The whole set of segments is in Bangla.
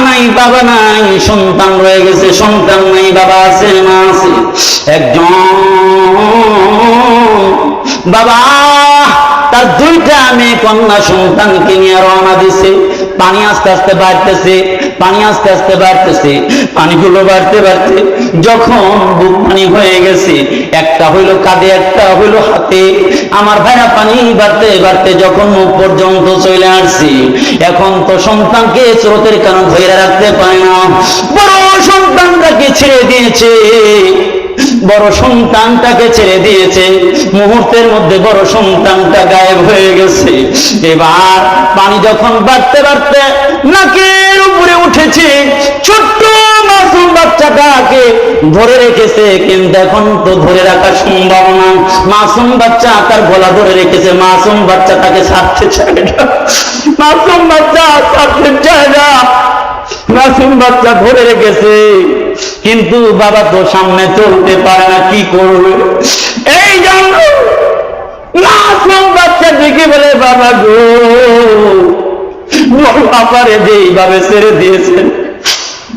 নাই, বাবা নাই, সন্তান রয়ে গেছে, সন্তান নাই, বাবা আছে মা আছে? একজন। বাবা, তার দুইটা মেয়ে কন্যা সন্তানকে নিয়ে রওনা দিছে। পানি আস্তে আস্তে বাড়তেছে, পানি আস্তে আস্তে বাড়তেছে, পানিগুলো বাড়তে বাড়তে যখন বুক পানি হয়ে গেছে, একটা হইল কাঁধে, একটা হইল হাতে। আমার ভাইরা পানি বাড়তে বাড়তে যখন মুখ পর্যন্ত চলে আসছে, এখন তো সন্তানকে স্রোতের কারণ ধরে রাখতে পারে না। বড় সন্তানটাকে ছেড়ে দিয়েছে। বড় সন্তানটাকে ছেড়ে দিয়েছে। মুহূর্তের মধ্যে বড় সন্তানটা গায়েব হয়ে গেছে। এবার পানি যখন বাড়তে বাড়তে নাকের উপরে উঠেছে, ছোট্ট মাসুম বাচ্চাটাকে ধরে রেখেছে। কিন্তু এখন তো ধরে রাখা সম্ভব না। মাসুম বাচ্চা তার গলা ধরে রেখেছে। মাসুম বাচ্চা তাকে ছাড়তে চায় না। মাসুম বাচ্চা ছাড়তে চায় না। মাসুম বাচ্চা ধরে রেখেছে। কিন্তু বাবা তো সামনে চলতে পারে না, কি করবে? এই জন্য বাচ্চা বলে, বাবা গো ছেড়ে দিয়েছেন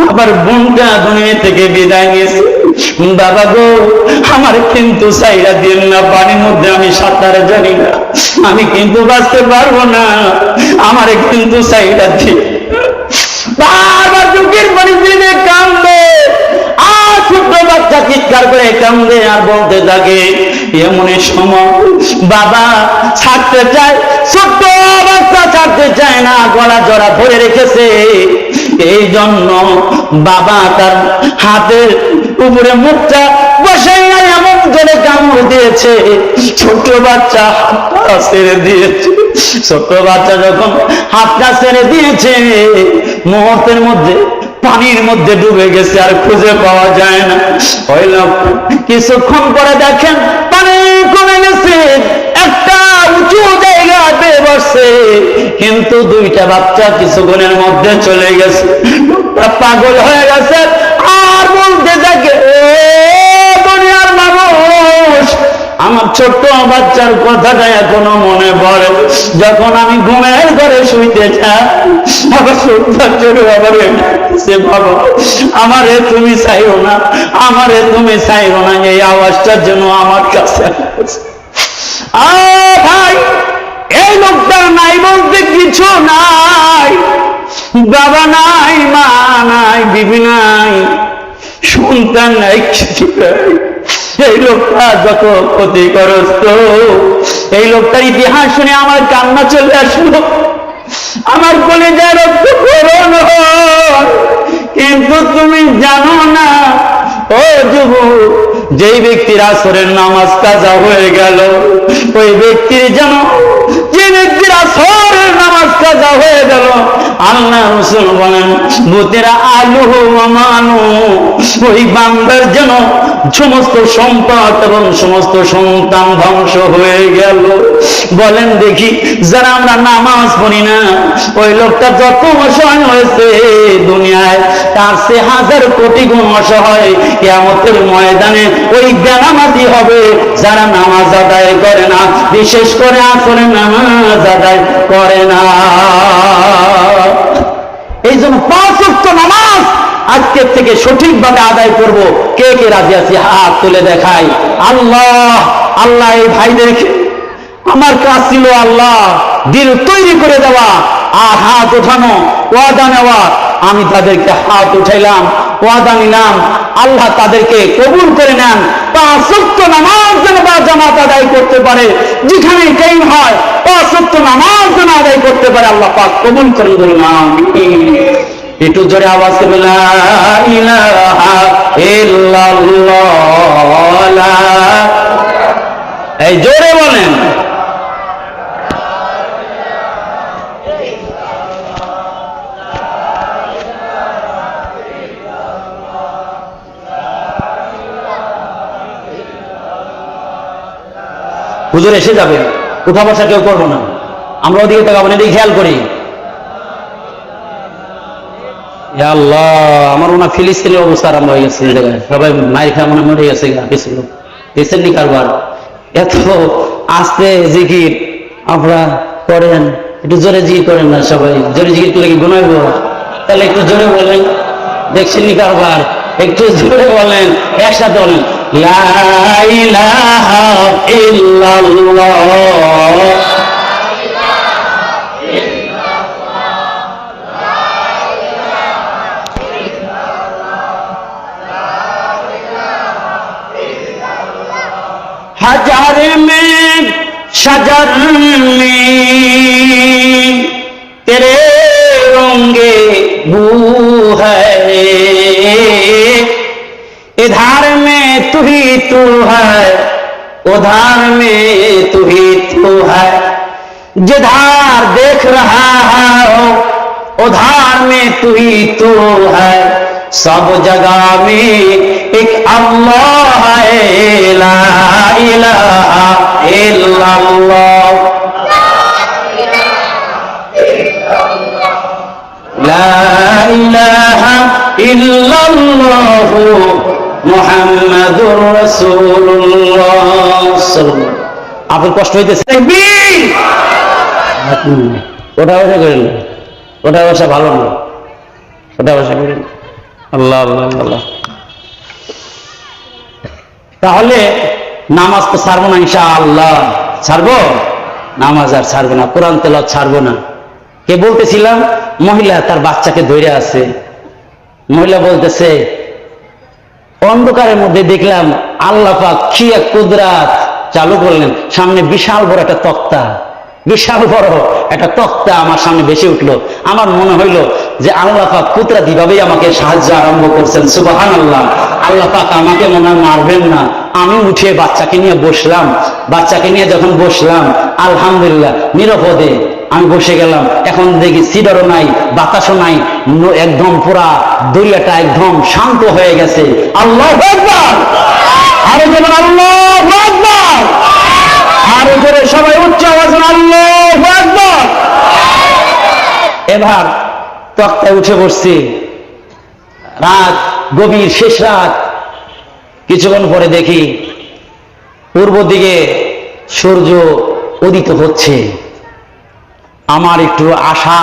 আবার বোনটা দুনিয়া থেকে বিদায় নিয়েছে। বাবা গো, আমার কিন্তু সাইরা দিন না পানির মধ্যে আমি সাঁতার জানি না, আমি কিন্তু বাঁচতে পারব না, আমার কিন্তু সাইরা দিন বারবার চোখের পানি দিয়ে কান্দে আর ছোট্ট বাচ্চা চিৎকার করে কান্দে আর বলতে থাকে এমনই সময় বাবা ছাড়তে চায়, ছোট্ট বাচ্চা ছাড়তে চায় না, গলা জড়া ধরে রেখেছে। এই জন্য বাবা তার হাতের উপরে মুখটা বসে নাই, এমন জোরে কামড় দিয়েছে। ছোট বাচ্চা হাতটা ছেড়ে দিয়েছে। ছোট বাচ্চা যখন হাতটা ছেড়ে দিয়েছে, মুহূর্তের মধ্যে পানির মধ্যে ডুবে গেছে আর খুঁজে পাওয়া যায় না। হইল কিছুক্ষণ পরে দেখেন পানি কমে গেছে, একটা উঁচু জায়গা পেয়ে বসছে, কিন্তু দুইটা বাচ্চা কিছুক্ষণের মধ্যে চলে গেছে। পাগল হয়ে গেছে আমার ছোট্ট বাচ্চার কথাটা এখনও মনে পড়ে। যখন আমি ঘুমের ঘরে শুইতে আমারে তুমি চাইও না, আমারে তুমি চাইও না, এই আওয়াজটার জন্য আমার কাছে ভাই, এই লোকটার নাই বলতে কিছু নাই। বাবা নাই, মা নাই, বিবি নাই, সন্তান নাই, কিছু নাই। এই লোকটা যত ক্ষতিগ্রস্ত, এই লোকটার ইতিহাস শুনে আমার কান্না চলে আসলো। আমার কলেজের রক্ত করুন কিন্তু তুমি জানো না, ও যুব যেই ব্যক্তির আসরের নামাজ কাজা হয়ে গেল, ওই ব্যক্তির যেন, যে ব্যক্তির আসরের নামাজ কাজা হয়ে গেল, আল্লাহ রসুল বলেন ভূতেরা আলু মানু ওই বান্দার যেন সমস্ত সম্পদ এবং সমস্ত সন্তান ধ্বংস হয়ে গেল। বলেন দেখি, যারা আমরা নামাজ পড়ি না, ওই লোকটা যত অসহায় হয়েছে দুনিয়ায়, তার সে হাজার কোটি গুণ অসহায়। কেমতের ময়দানে ওই বেনামাজি হবে যারা নামাজ আদায় করে না, বিশেষ করে আসরে নামাজ আদায় করে না। এই জন্য পাঁচ নামাজ আজকের থেকে সঠিকভাবে আদায় করব। কে কে রাজি আছি? হাত তুলে দেখাই। আল্লাহ আল্লাহ এই ভাইদেরকে আমার কাজ ছিল আল্লাহ দিল তৈরি করে দেওয়া। আর হাত ওঠানো, ওয়াদা নেওয়া। আমি তাদেরকে হাত উঠাইলাম, ওয়াদা নিলাম, আল্লাহ তাদেরকে কবুল করে নেন, পাঁচ নামাজ যেন বা জামাত আদায় করতে পারে যেখানে টাইম হয়, পাঁচ ওয়াক্ত নামাজ যেন আদায় করতে পারে, আল্লাহ পাক কবুল করে বলুন আমিন। একটু জোরে আওয়াজ করে লা ইলাহা ইল্লাল্লাহ এই জোরে বলেন হুজুর এসে যাবে, উঠা বসা কেউ করব না। আমরা ওদিকে তাকাবো না, এদিকে খেয়াল করি। আল্লাহ, আমার ওনা ফিলিস্তিনের অবস্থা আরম্ভ হয়ে গেছে সবাই মায়ের খাওয়া মনে মরে গেছে কিছু লোক। কারবার? এত আস্তে জিকির। আপনারা করেন, একটু জোরে জিকির করেন না সবাই। জোরে জিকির করলে কি গুনাইব তাহলে একটু জোরে বলেন। দেখছেন নি কারবার? একটু জোরে বলেন একসাথে বলেন হাজার মে সাজার মে उधार में तू ही तू है जिधार देख रहा है उधार में तू ही तू है सब जगह में एक अल्लाह है ला इलाहा इल्लल्लाह ला इलाहा इल्लल्लाह আপনার কষ্ট হইতেছে? ওটা বসা করেন? ওটা বসা ভালো না। ওটা বসা করেন? আল্লাহ আল্লাহ আল্লাহ তাহলে নামাজ তো ছাড়বো না ইনশা আল্লাহ ছাড়বো? নামাজ আর ছাড়বো না। কোরআন তেল ছাড়বো না। কে বলতেছিলাম? মহিলা, তার বাচ্চাকে ধরে আছে। মহিলা বলতেছে অন্ধকারের মধ্যে দেখলাম আল্লাহ কি এক কুদরাত চালু করলেন। সামনে বিশাল বড় একটা তক্তা। বিশাল বড় একটা তক্তা আমার সামনে ভেসে উঠল। আমার মনে হইল যে আল্লাহ পাক কুদরাত ভাবেই আমাকে সাহায্য আরম্ভ করছেন। সুবাহান আল্লাহ আল্লাহ পাক আমাকে মনে মারবেন না। আমি উঠে বাচ্চাকে নিয়ে বসলাম। বাচ্চাকে নিয়ে যখন বসলাম, আলহামদুলিল্লাহ নিরাপদে আমি বসে গেলাম। এখন দেখি সিডারও নাই, বাতাসও নাই একদম পুরা দরিয়াটা একদম শান্ত হয়ে গেছে। আল্লাহ আরও যেমন আল্লাহ আরও জোরে সবাই উচ্চ আওয়াজ আল্লাহ এবার তক্তায় উঠে বসছি। রাত, গভীর, শেষ রাত। কিছুক্ষণ পরে দেখি পূর্ব দিকে সূর্য উদিত হচ্ছে। আমার একটু আশা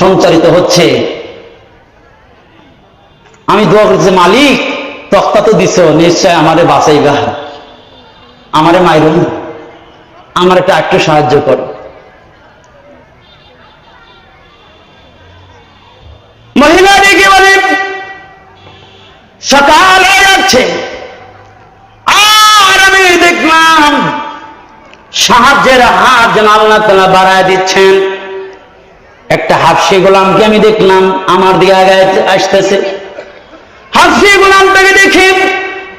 সঞ্চারিত হচ্ছে। আমি দোয়া করছি মালিক, তক্তা তো দিছ, নিশ্চয় আমারে বাঁচাই গা আমারে মাইরুন আমার একটা একটু সাহায্য করো। মহিলা ডেকে বলে, সকাল হয়ে যাচ্ছে। আর আমি দেখলাম সাহায্যের হাত যেন আল্লাহ বাড়ায় দিচ্ছেন। একটা হাফসি গোলামকে আমি দেখলাম, আমার দিকে আগে আসতেছে। হাফসি গোলামটাকে দেখি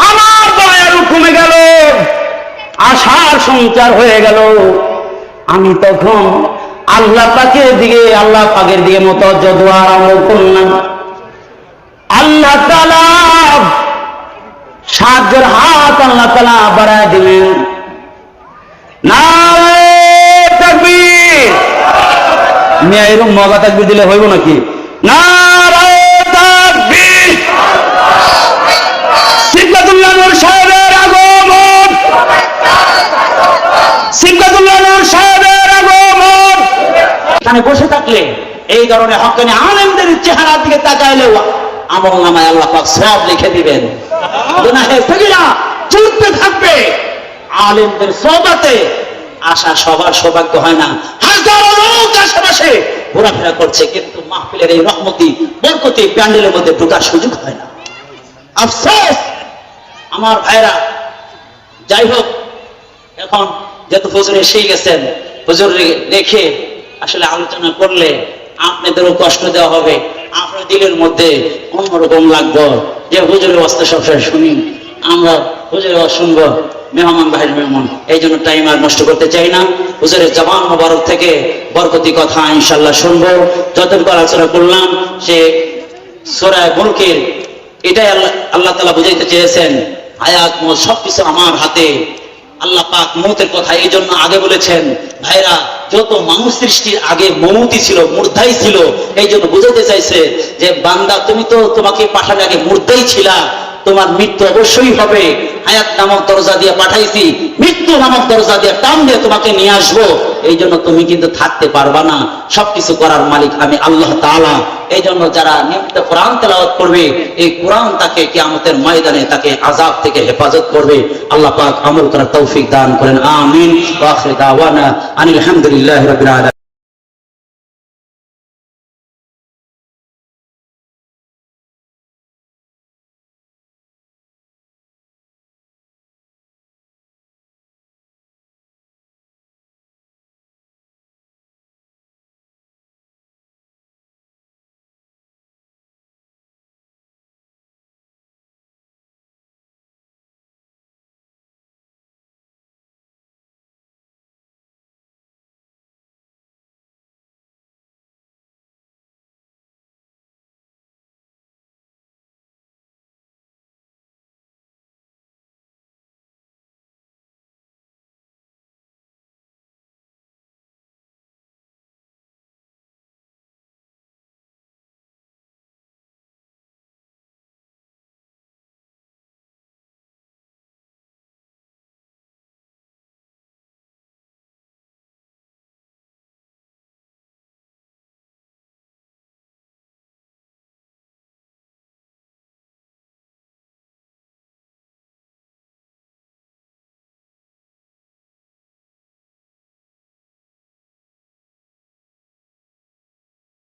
আমার দয়ারু কমে গেল, আশার সঞ্চার হয়ে গেল। আমি তখন আল্লাহ পাকের দিকে, আল্লাহ পাকের দিকে মতো দোয়া আরম্ভ করলাম। আল্লাহ সাহায্যের হাত আল্লাহ তালা বাড়ায় দিলেন। নারায়ে মিয়া এরকম মগা তাকবীর দিলে হইব নাকি? বসে থাকলে এই ধরনের হকানি আলেমদের চেহারার দিকে তাকাইলেও আমল নামায় আল্লাহ সব লিখে দিবেন। চলতে থাকবে। আলেমদের সবাতে আশা সবার সৌভাগ্য হয় না। হাজারো ঘোরাফেরা করছে, কিন্তু মাহফিলের এই রহমতি, বরকতি প্যান্ডেলের মধ্যে ঢোকার সুযোগ হয় না। আফসোস! আমার ভাইরা, যাই হোক, এখন যেহেতু হুজুর গেছেন, হুজুর রেখে আসলে আলোচনা করলে আপনাদেরও কষ্ট দেওয়া হবে। আপনার দিলের মধ্যে অন্যরকম লাগবো। যে হুজুরের অস্ত্র সবসময় শুনি, আমরা আওয়াজ শুনব মেহমান, ভাইয়ের মেহমান, এই জন্য টাইম আর নষ্ট করতে চাই না। হুজুরের জবান মোবারক থেকে বরকতি কথা ইনশাল্লাহ শুনব। যতটুকু আলোচনা করলাম, সে সোরায় মুলকের এটাই আল্লাহ আল্লাহ তালা বুঝাইতে চেয়েছেন, আয়াত মত সবকিছু আমার হাতে। আল্লাহ পাক মৌতের কথা এই জন্য আগে বলেছেন, ভাইরা, যত মানুষ সৃষ্টির আগে মমতি ছিল, মূর্ধাই ছিল, এই জন্য বুঝাতে চাইছে যে, বান্দা, তুমি তো তোমাকে পাঠানোর আগে মূর্ধাই ছিলা, তোমার মৃত্যু অবশ্যই হবে। হায়াত নামক দরজা দিয়ে পাঠাইছি, মৃত্যু নামক দরজা দিয়ে টান দিয়ে তোমাকে নিয়ে আসব। এই জন্য তুমি কিন্তু থাকতে পারবা না। সবকিছু করার মালিক আমি আল্লাহ তাআলা। এই জন্য যারা নিয়মিত কোরআন তেলাওয়াত করবে, এই কোরআন তাকে কিয়ামতের ময়দানে তাকে আযাব থেকে হেফাজত করবে। আল্লাহ পাক আমল করার তৌফিক দান করেন। আমিন। আনিল হামদুলিল্লাহি